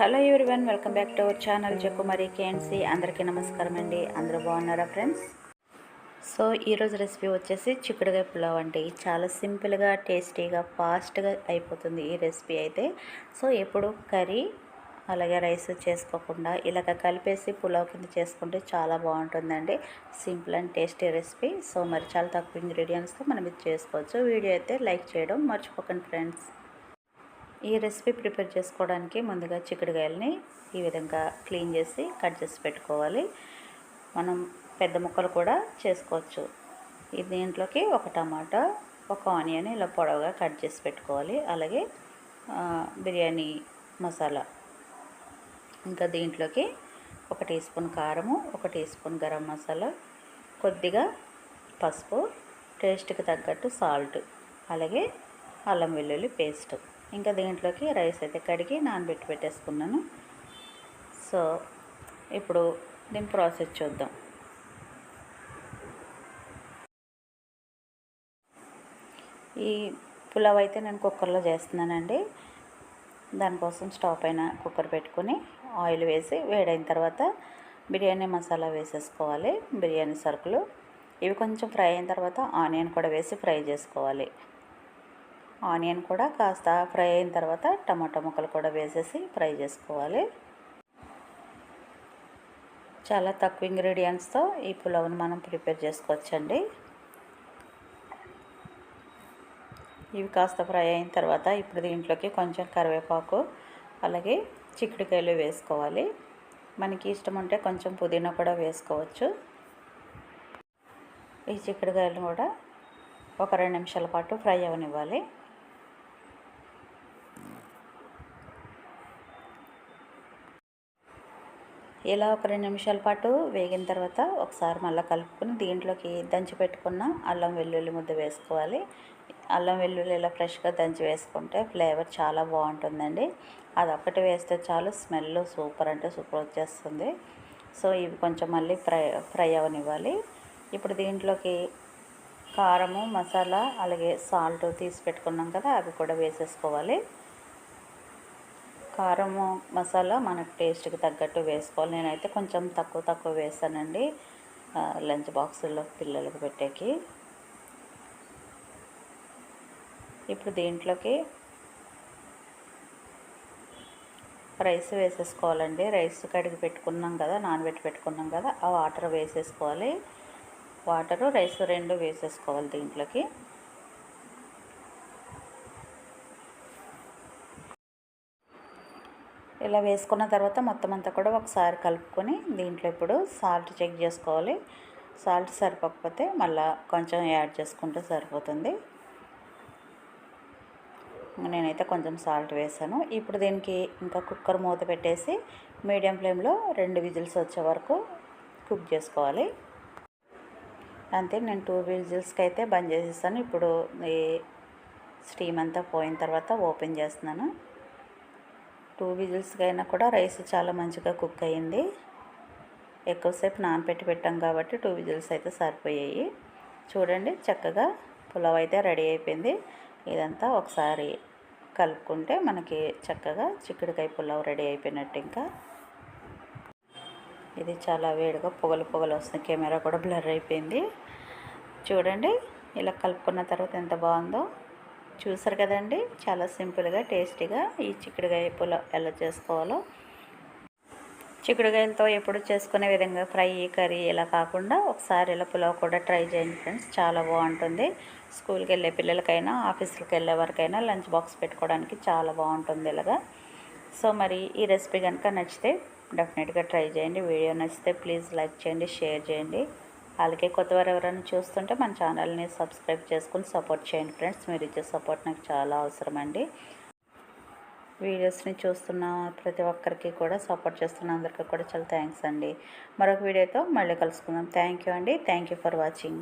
Hello one welcome back to our channel జకుమారి KNC. అందరికీ నమస్కారం అండి. అందరూ బాగున్నారా ఫ్రెండ్స్? సో ఈరోజు రెసిపీ వచ్చేసి చిక్కుడుకాయ పులావ్ అండి. చాలా సింపుల్గా టేస్టీగా ఫాస్ట్గా అయిపోతుంది ఈ రెసిపీ అయితే. సో ఎప్పుడు కర్రీ అలాగే రైస్ చేసుకోకుండా ఇలాగ కలిపేసి పులావ్ కింద చేసుకుంటే చాలా బాగుంటుందండి. Simple and tasty recipe. So మరి చాలా తక్కువ ఇంగ్రీడియంట్స్తో మనం ఇది చేసుకోవచ్చు. వీడియో అయితే లైక్ చేయడం మర్చిపోకండి ఫ్రెండ్స్. ఈ రెసిపీ ప్రిపేర్ చేసుకోవడానికి ముందుగా చిక్కుడుకాయలని ఈ విధంగా క్లీన్ చేసి కట్ చేసి పెట్టుకోవాలి. మనం పెద్ద ముక్కలు కూడా చేసుకోవచ్చు. ఈ దీంట్లోకి ఒక టమాటా ఒక ఆనియన్ ఇలా పొడవుగా కట్ చేసి పెట్టుకోవాలి. అలాగే బిర్యానీ మసాలా. ఇంకా దీంట్లోకి ఒక టీ స్పూన్ కారము ఒక టీ స్పూన్ గరం మసాలా కొద్దిగా పసుపు టేస్ట్కి తగ్గట్టు సాల్ట్ అలాగే అల్లం వెల్లుల్లి పేస్ట్. ఇంకా దీంట్లోకి రైస్ అయితే కడిగి నానబెట్టి పెట్టేసుకున్నాను. సో ఇప్పుడు దీని ప్రాసెస్ చూద్దాం. ఈ పులావ్ అయితే నేను కుక్కర్లో చేస్తున్నానండి. దానికోసం స్టవ్ పైన కుక్కర్ పెట్టుకొని ఆయిల్ వేసి వేడైన తర్వాత బిర్యానీ మసాలా వేసేసుకోవాలి. బిర్యానీ సరుకులు. ఇవి కొంచెం ఫ్రై అయిన తర్వాత ఆనియన్ కూడా వేసి ఫ్రై చేసుకోవాలి. ఆనియన్ కూడా కాస్త ఫ్రై అయిన తర్వాత టమాటా ముక్కలు కూడా వేసేసి ఫ్రై చేసుకోవాలి. చాలా తక్కువ ఇంగ్రీడియంట్స్తో ఈ పులావ్ని మనం ప్రిపేర్ చేసుకోవచ్చండి. ఇవి కాస్త ఫ్రై అయిన తర్వాత ఇప్పుడు దీంట్లోకి కొంచెం కరివేపాకు అలాగే చిక్కుడుకాయలు వేసుకోవాలి. మనకి ఇష్టం ఉంటే కొంచెం పుదీనా కూడా వేసుకోవచ్చు. ఈ చిక్కుడుకాయలు కూడా ఒక రెండు నిమిషాల పాటు ఫ్రై అవనివ్వాలి. ఇలా ఒక రెండు నిమిషాల పాటు వేగిన తర్వాత ఒకసారి మళ్ళీ కలుపుకొని దీంట్లోకి దంచి పెట్టుకున్న అల్లం వెల్లుల్లి ముద్ద వేసుకోవాలి. అల్లం వెల్లుల్లి ఇలా ఫ్రెష్గా దంచి వేసుకుంటే ఫ్లేవర్ చాలా బాగుంటుందండి. అది ఒక్కటి వేస్తే చాలు స్మెల్ సూపర్ అంటే సూపర్ వచ్చేస్తుంది. సో ఇవి కొంచెం మళ్ళీ ఫ్రై ఫ్రై అవనివ్వాలి. ఇప్పుడు దీంట్లోకి కారము మసాలా అలాగే సాల్ట్ తీసి పెట్టుకున్నాం కదా అవి కూడా వేసేసుకోవాలి. కారము మసాలా మనకు టేస్ట్కి తగ్గట్టు వేసుకోవాలి. నేనైతే కొంచెం తక్కువ తక్కువ వేస్తానండి. లంచ్ బాక్సుల్లో పిల్లలకు పెట్టేకి. ఇప్పుడు దీంట్లోకి రైస్ వేసేసుకోవాలండి. రైస్ కడిగి పెట్టుకున్నాం కదా నానబెట్టి పెట్టుకున్నాం కదా ఆ వాటర్ వేసేసుకోవాలి. వాటరు రైస్ రెండు వేసేసుకోవాలి దీంట్లోకి. ఇలా వేసుకున్న తర్వాత మొత్తం అంతా కూడా ఒకసారి కలుపుకొని దీంట్లో ఇప్పుడు సాల్ట్ చెక్ చేసుకోవాలి. సాల్ట్ సరిపోకపోతే మళ్ళీ కొంచెం యాడ్ చేసుకుంటే సరిపోతుంది. నేనైతే కొంచెం సాల్ట్ వేసాను. ఇప్పుడు దీనికి ఇంకా కుక్కర్ మూత పెట్టేసి మీడియం ఫ్లేమ్లో రెండు విజిల్స్ వచ్చే వరకు కుక్ చేసుకోవాలి. అంతే నేను టూ విజిల్స్కి అయితే బంద్ చేసేస్తాను. ఇప్పుడు ఈ స్టీమ్ అంతా పోయిన తర్వాత ఓపెన్ చేస్తున్నాను. టూ విజిల్స్కి అయినా కూడా రైస్ చాలా మంచిగా కుక్ అయ్యింది. ఎక్కువసేపు నానపెట్టి పెట్టాం కాబట్టి టూ విజిల్స్ అయితే సరిపోయాయి. చూడండి చక్కగా పులావ్ అయితే రెడీ అయిపోయింది. ఇదంతా ఒకసారి కలుపుకుంటే మనకి చక్కగా చిక్కుడుకాయ పులావ్ రెడీ అయిపోయినట్టు ఇంకా. ఇది చాలా వేడిగా పొగలు పొగలు వస్తుంది కెమెరా కూడా బ్లర్ అయిపోయింది. చూడండి ఇలా కలుపుకున్న తర్వాత ఎంత బాగుందో. చూసారు కదండి? చాలా సింపుల్గా టేస్టీగా ఈ చిక్కుడుకాయ పులావ్ ఎలా చేసుకోవాలో. చిక్కుడుకాయలతో ఎప్పుడు చేసుకునే విధంగా ఫ్రై కర్రీ ఇలా కాకుండా ఒకసారి ఇలా పులావ్ కూడా ట్రై చేయండి ఫ్రెండ్స్. చాలా బాగుంటుంది. స్కూల్కి వెళ్ళే పిల్లలకైనా ఆఫీసులకు వెళ్ళే వరకైనా లంచ్ బాక్స్ పెట్టుకోవడానికి చాలా బాగుంటుంది ఇలాగా. సో మరి ఈ రెసిపీ కనుక నచ్చితే డెఫినెట్గా ట్రై చేయండి. వీడియో నచ్చితే ప్లీజ్ లైక్ చేయండి షేర్ చేయండి. అలాగే కొత్తవారు ఎవరైనా చూస్తుంటే మన ఛానల్ని సబ్స్క్రైబ్ చేసుకుని సపోర్ట్ చేయండి ఫ్రెండ్స్. మీరు ఇచ్చే సపోర్ట్ నాకు చాలా అవసరం అండి వీడియోస్ని చూస్తున్న ప్రతి ఒక్కరికి కూడా సపోర్ట్ చేస్తున్న అందరికీ కూడా చాలా థ్యాంక్స్ అండి. మరొక వీడియోతో మళ్ళీ కలుసుకుందాం. థ్యాంక్ యూ అండి. Thank you for watching.